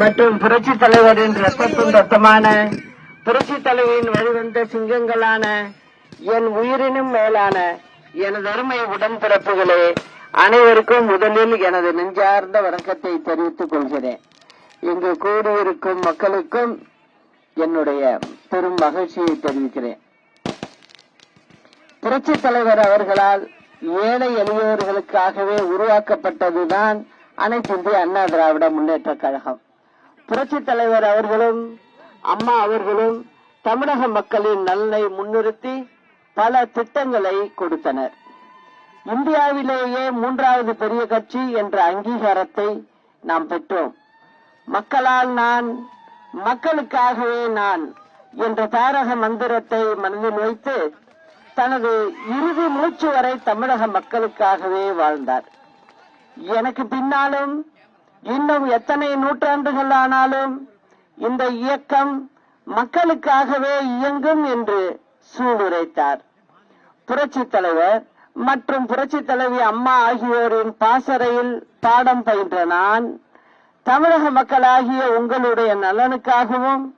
மற்றும் புரட்சி தலைவரின் ரத்தத்தும் ரத்தமான புரட்சி தலைவரின் வழிவந்த சிங்கங்களான என் உயிரினும் மேலான எனது அருமை உடன்பிறப்புகளே அனைவருக்கும் முதலில் எனது நெஞ்சார்ந்த வணக்கத்தை தெரிவித்துக் கொள்கிறேன். இங்கு கூடியிருக்கும் மக்களுக்கும் என்னுடைய பெரும் மகிழ்ச்சியை தெரிவிக்கிறேன். புரட்சி தலைவர் அவர்களால் ஏழை எளியவர்களுக்காகவே உருவாக்கப்பட்டதுதான் அனைத்து இந்திய அண்ணா திராவிட முன்னேற்ற கழகம். புரட்சி தலைவர் அவர்களும் அம்மா அவர்களும் தமிழக மக்களின் நலனை முன்னிறுத்தி பல திட்டங்களை கொடுத்தனர். இந்தியாவிலேயே மூன்றாவது பெரிய கட்சி என்ற அங்கீகாரத்தை நாம் பெற்றோம். மக்களால் நான் மக்களுக்காகவே நான் என்ற தாரக மந்திரத்தை மனதில் வைத்து தனது இறுதி மூச்சு வரை தமிழக மக்களுக்காகவே வாழ்ந்தார். எனக்கு பின்னாலும் இன்னும் எத்தனை நூற்றாண்டுகள் ஆனாலும் இந்த இயக்கம் மக்களுக்காகவே இயங்கும் என்று சூளுரைத்தார். புரட்சி தலைவர் மற்றும் புரட்சி தலைவி அம்மா ஆகியோரின் பாசறையில் பாடம் பயின்ற நான் தமிழக மக்களாகிய உங்களுடைய நலனுக்காகவும்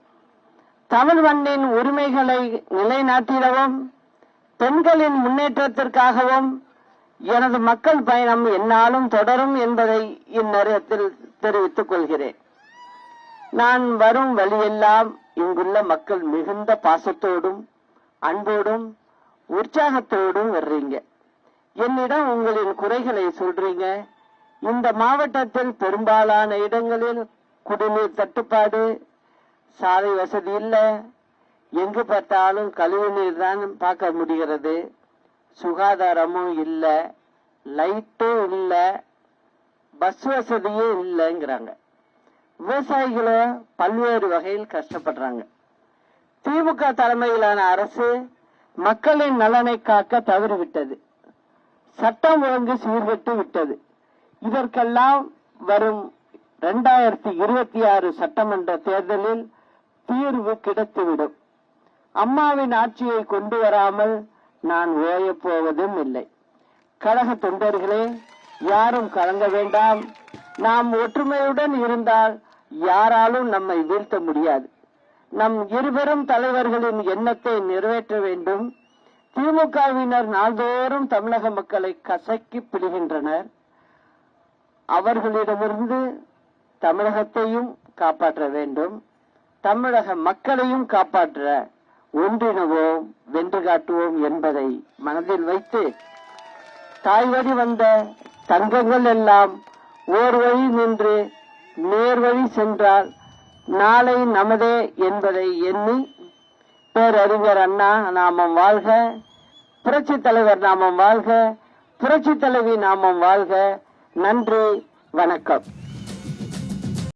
தமிழ் மண்ணின் உரிமைகளை நிலைநாட்டிடவும் பெண்களின் முன்னேற்றத்திற்காகவும் எனது மக்கள் பயணம் என்னாலும் தொடரும் என்பதை இந்நேரத்தில் தெரிவித்துக் கொள்கிறேன். நான் வரும் வழியெல்லாம் இங்குள்ள மக்கள் மிகுந்த பாசத்தோடும் அன்போடும் உற்சாகத்தோடும் வர்றீங்க. என்னிடம் உங்களின் குறைகளை சொல்றீங்க. இந்த மாவட்டத்தில் பெரும்பாலான இடங்களில் குடிநீர் தட்டுப்பாடு சாலை வசதி இல்லை. எங்கு பார்த்தாலும் கழிவு நீர் தான் பார்க்க முடிகிறது. சுகாதாரமும் இல்லை லைட்டும் இல்லை பஸ் வசதியும் இல்லைங்கிறாங்க. விவசாயிகளும் பல்வேறு வகையில் கஷ்டப்படுறாங்க. திமுக தலைமையிலான அரசு மக்களின் நலனை காக்க தவறிவிட்டது. சட்டம் ஒழுங்கு சீர்கட்டு விட்டது. இதற்கெல்லாம் வரும் இரண்டாயிரத்தி இருபத்தி ஆறு சட்டமன்ற தேர்தலில் தீர்வு கிடைத்துவிடும். அம்மாவின் ஆட்சியை கொண்டு வராமல் நான் ஓயப் போவதும் இல்லை. கழக தொண்டர்களே யாரும் கலங்க வேண்டாம். நாம் ஒற்றுமையுடன் இருந்தால் யாராலும் நம்மை வீழ்த்த முடியாது. நம் இருவரும் தலைவர்களின் எண்ணத்தை நிறைவேற்ற வேண்டும். திமுகவினர் நாள்தோறும் தமிழக மக்களை கசக்கி பிடிகின்றனர். அவர்களிடமிருந்து தமிழகத்தையும் காப்பாற்ற வேண்டும். தமிழக மக்களையும் காப்பாற்ற ஒன்றினவோம் காட்டுவோம் என்பதை மனதில் வைத்து தாய்வழி வந்த தங்கங்கள் எல்லாம் ஓர் வழி நின்று நேர் வழி சென்றால் நாளை நமதே என்பதை எண்ணி பேரறிஞர் அண்ணா நாமம் வாழ்க புரட்சி தலைவர் நாமம் வாழ்க புரட்சி தலைவி நாமம் வாழ்க. நன்றி வணக்கம்.